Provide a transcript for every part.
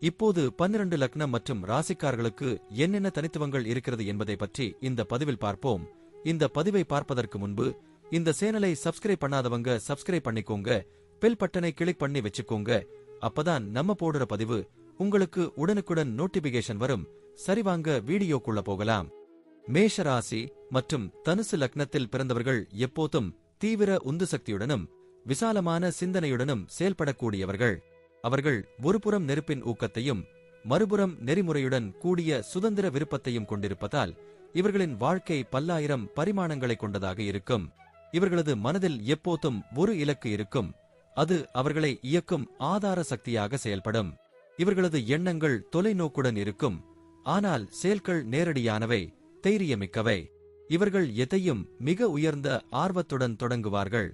இப்போது பன்னிரண்டு லக்னம் மற்றும் ராசிக்காரர்களுக்கு என்னென்ன தனித்துவங்கள் இருக்கிறது என்பதை பற்றி இந்த பதிவில் பார்ப்போம். இந்த பதிவை பார்ப்பதற்கு முன்பு இந்த சேனலை சப்ஸ்கிரைப் பண்ணாதவங்க சப்ஸ்கிரைப் பண்ணிக்கோங்க. பெல் பட்டனை கிளிக் பண்ணி வச்சுக்கோங்க. அப்பதான் நம்ம போடுற பதிவு உங்களுக்கு உடனுக்குடன் நோட்டிபிகேஷன் வரும். சரிவாங்க வீடியோக்குள்ள போகலாம். மேஷ ராசி மற்றும் தனுசு லக்னத்தில் பிறந்தவர்கள் எப்போதும் தீவிர உந்து சக்தியுடனும் விசாலமான சிந்தனையுடனும் செயல்படக்கூடியவர்கள். அவர்கள் ஒருபுறம் நெருப்பின் ஊக்கத்தையும் மறுபுறம் நெறிமுறையுடன் கூடிய சுதந்திர விருப்பத்தையும் கொண்டிருப்பதால் இவர்களின் வாழ்க்கை பல்லாயிரம் பரிமாணங்களை கொண்டதாக இருக்கும். இவர்களது மனதில் எப்போதும் ஒரு இலக்கு இருக்கும். அது அவர்களை இயக்கும் ஆதார சக்தியாக செயல்படும். இவர்களது எண்ணங்கள் தொலைநோக்குடன் இருக்கும். ஆனால் செயல்கள் நேரடியானவை தைரியமிக்கவை. இவர்கள் எதையும் மிக உயர்ந்த ஆர்வத்துடன் தொடங்குவார்கள்.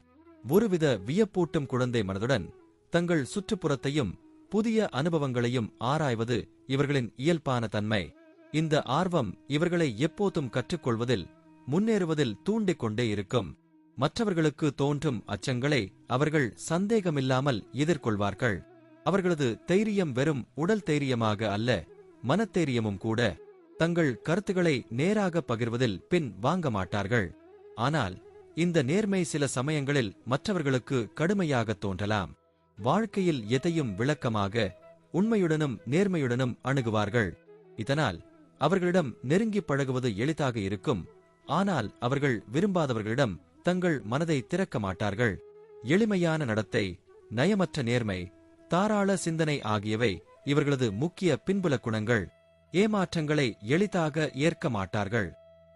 ஒருவித வியப்பூட்டும் குழந்தை மனதுடன் தங்கள் சுற்றுப்புறத்தையும் புதிய அனுபவங்களையும் ஆராய்வது இவர்களின் இயல்பான தன்மை. இந்த ஆர்வம் இவர்களை எப்போதும் கற்றுக்கொள்வதில் முன்னேறுவதில் தூண்டிக் கொண்டே இருக்கும். மற்றவர்களுக்கு தோன்றும் அச்சங்களை அவர்கள் சந்தேகமில்லாமல் எதிர்கொள்வார்கள். அவர்களது தைரியம் வெறும் உடல் தைரியமாக அல்ல மனத்தைரியமும் கூட. தங்கள் கருத்துக்களை நேராக பகிர்வதில் பின் வாங்க மாட்டார்கள். ஆனால் இந்த நேர்மை சில சமயங்களில் மற்றவர்களுக்கு கடுமையாக தோன்றலாம். வாழ்க்கையில் எதையும் விளக்கமாக உண்மையுடனும் நேர்மையுடனும் அணுகுவார்கள். இதனால் அவர்களிடம் நெருங்கி பழகுவது எளிதாக இருக்கும். ஆனால் அவர்கள் விரும்பாதவர்களிடம் தங்கள் மனதை திறக்க மாட்டார்கள். எளிமையான நடத்தை நயமற்ற நேர்மை தாராள சிந்தனை ஆகியவை இவர்களது முக்கிய பின்புல குணங்கள். ஏமாற்றங்களை எளிதாக ஏற்க மாட்டார்கள்.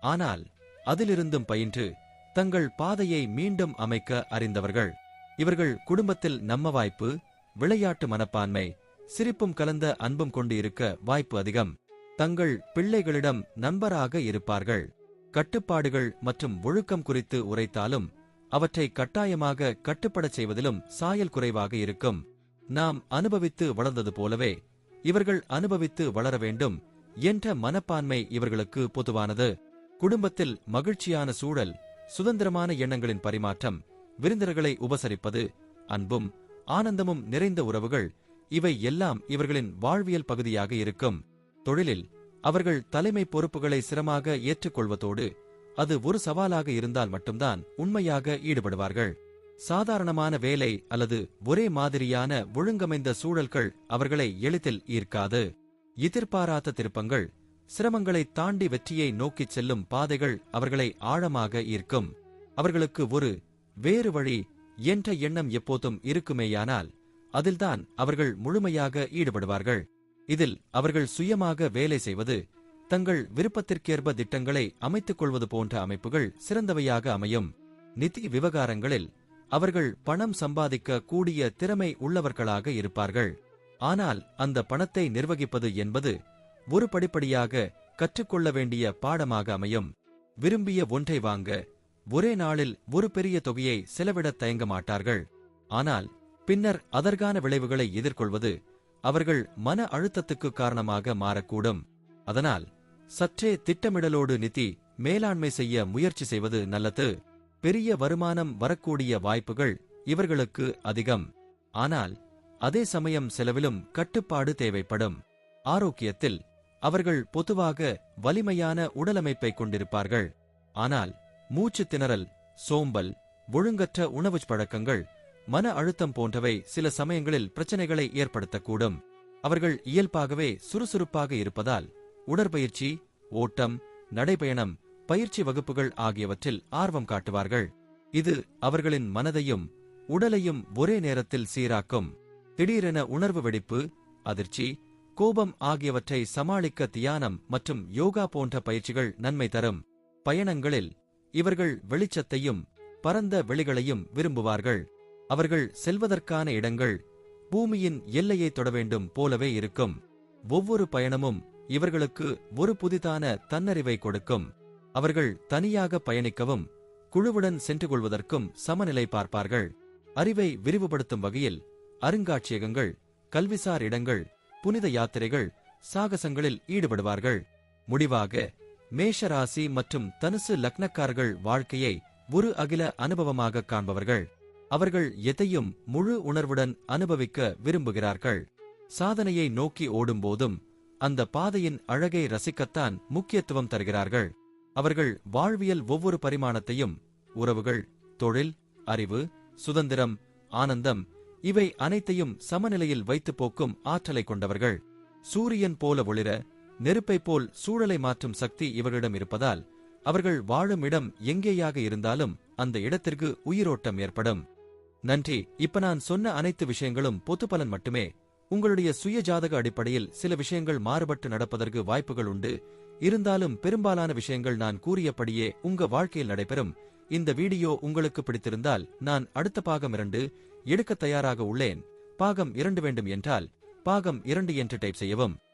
ஆனால் அதிலிருந்தும் பயின்று தங்கள் பாதையை மீண்டும் அமைக்க அறிந்தவர்கள். இவர்கள் குடும்பத்தில் நம்ம வாய்ப்பு விளையாட்டு மனப்பான்மை சிரிப்பும் கலந்த அன்பும் கொண்டு இருக்க வாய்ப்பு அதிகம். தங்கள் பிள்ளைகளிடம் நண்பராக இருப்பார்கள். கட்டுப்பாடுகள் மற்றும் ஒழுக்கம் குறித்து உரைத்தாலும் அவற்றை கட்டாயமாக கட்டுப்படச் செய்வதிலும் சாயல் குறைவாக இருக்கும். நாம் அனுபவித்து வளர்ந்தது போலவே இவர்கள் அனுபவித்து வளர வேண்டும் என்ற மனப்பான்மை இவர்களுக்கு பொதுவானது. குடும்பத்தில் மகிழ்ச்சியான சூழல் சுதந்திரமான எண்ணங்களின் பரிமாற்றம் விருந்தினர்களை உபசரிப்பது அன்பும் ஆனந்தமும் நிறைந்த உறவுகள் இவை எல்லாம் இவர்களின் வாழ்வியல் பகுதியாக இருக்கும். தொழிலில் அவர்கள் தலைமை பொறுப்புகளை சிரமமாக ஏற்றுக்கொள்வதோடு அது ஒரு சவாலாக இருந்தால் மட்டும்தான் உண்மையாக ஈடுபடுவார்கள். சாதாரணமான வேலை அல்லது ஒரே மாதிரியான ஒழுங்கமைந்த சூழல்கள் அவர்களை எளிதில் ஈர்க்காது. எதிர்பாராத திருப்பங்கள் சிரமங்களை தாண்டி வெற்றியை நோக்கிச் செல்லும் பாதைகள் அவர்களை ஆழமாக ஈர்க்கும். அவர்களுக்கு ஒரு வேறு வழி என்ற எண்ணம் எப்போதும் இருக்குமேயானால் அதில்தான் அவர்கள் முழுமையாக ஈடுபடுவார்கள். இதில் அவர்கள் சுயமாக வேலை செய்வது தங்கள் விருப்பத்திற்கேற்ப திட்டங்களை அமைத்துக் கொள்வது போன்ற அமைப்புகள் சிறந்தவையாக அமையும். நிதி விவகாரங்களில் அவர்கள் பணம் சம்பாதிக்க கூடிய திறமை உள்ளவர்களாக இருப்பார்கள். ஆனால் அந்த பணத்தை நிர்வகிப்பது என்பது ஒரு படிப்படியாக கற்றுக்கொள்ள வேண்டிய பாடமாக அமையும். விரும்பிய ஒன்றை வாங்க ஒரே நாளில் ஒரு பெரிய தொகையை செலவிடத் தயங்க மாட்டார்கள் ஆனால் பின்னர் அதற்கான விளைவுகளை எதிர்கொள்வது அவர்கள் மன அழுத்தத்துக்கு காரணமாக மாறக்கூடும். அதனால் சற்றே திட்டமிடலோடு நிதி மேலாண்மை செய்ய முயற்சி செய்வது நல்லது. பெரிய வருமானம் வரக்கூடிய வாய்ப்புகள் இவர்களுக்கு அதிகம். ஆனால் அதே சமயம் செலவிலும் கட்டுப்பாடு தேவைப்படும். ஆரோக்கியத்தில் அவர்கள் பொதுவாக வலிமையான உடலமைப்பை கொண்டிருப்பார்கள். ஆனால் மூச்சு திணறல் சோம்பல் ஒழுங்கற்ற உணவு பழக்கங்கள் மன அழுத்தம் போன்றவை சில சமயங்களில் பிரச்சனைகளை ஏற்படுத்தக்கூடும். அவர்கள் இயல்பாகவே சுறுசுறுப்பாக இருப்பதால் உடற்பயிற்சி ஓட்டம் நடைபயணம் பயிற்சி வகுப்புகள் ஆகியவற்றில் ஆர்வம் காட்டுவார்கள். இது அவர்களின் மனதையும் உடலையும் ஒரே நேரத்தில் சீராக்கும். திடீரென உணர்வு வெடிப்பு அதிர்ச்சி கோபம் ஆகியவற்றை சமாளிக்க தியானம் மற்றும் யோகா போன்ற பயிற்சிகள் நன்மை தரும். பயணங்களில் இவர்கள் வெளிச்சத்தையும் பரந்த வெளிகளையும் விரும்புவார்கள். அவர்கள் செல்வதற்கான இடங்கள் பூமியின் எல்லையை தொட வேண்டும் போலவே இருக்கும். ஒவ்வொரு பயணமும் இவர்களுக்கு ஒரு புதிதான தன்னறிவை கொடுக்கும். அவர்கள் தனியாக பயணிக்கவும் குழுவுடன் சென்று கொள்வதற்கும் சமநிலை பார்ப்பார்கள். அறிவை விரிவுபடுத்தும் வகையில் அருங்காட்சியகங்கள் கல்விசார் இடங்கள் புனித யாத்திரைகள் சாகசங்களில் ஈடுபடுவார்கள். முடிவாக மேஷராசி மற்றும் தனுசு லக்னக்காரர்கள் வாழ்க்கையை ஒரு அகில அனுபவமாக காண்பவர்கள். அவர்கள் எதையும் முழு உணர்வுடன் அனுபவிக்க விரும்புகிறார்கள். சாதனையை நோக்கி ஓடும்போதும் அந்த பாதையின் அழகை ரசிக்கத்தான் முக்கியத்துவம் தருகிறார்கள். அவர்கள் வாழ்வியல் ஒவ்வொரு பரிமாணத்தையும் உறவுகள் தொழில் அறிவு சுதந்திரம் ஆனந்தம் இவை அனைத்தையும் சமநிலையில் வைத்து போக்கும் ஆற்றலை கொண்டவர்கள். சூரியன் போல ஒளிர நெருப்பைப் போல் சூழலை மாற்றும் சக்தி இவர்களிடம் இருப்பதால் அவர்கள் வாழும் இடம் எங்கேயாக இருந்தாலும் அந்த இடத்திற்கு உயிரோட்டம் ஏற்படும். நன்றி. இப்ப நான் சொன்ன அனைத்து விஷயங்களும் பொத்து பலன் மட்டுமே. உங்களுடைய சுய ஜாதக அடிப்படையில் சில விஷயங்கள் மாறுபட்டு நடப்பதற்கு வாய்ப்புகள் உண்டு. இருந்தாலும் பெரும்பாலான விஷயங்கள் நான் கூறியபடியே உங்க வாழ்க்கையில் நடைபெறும். இந்த வீடியோ உங்களுக்கு பிடித்திருந்தால் நான் அடுத்த பாகம் இரண்டு எடுக்க தயாராக உள்ளேன். பாகம் இரண்டு வேண்டும் என்றால் பாகம் இரண்டு என்று டைப் செய்யவும்.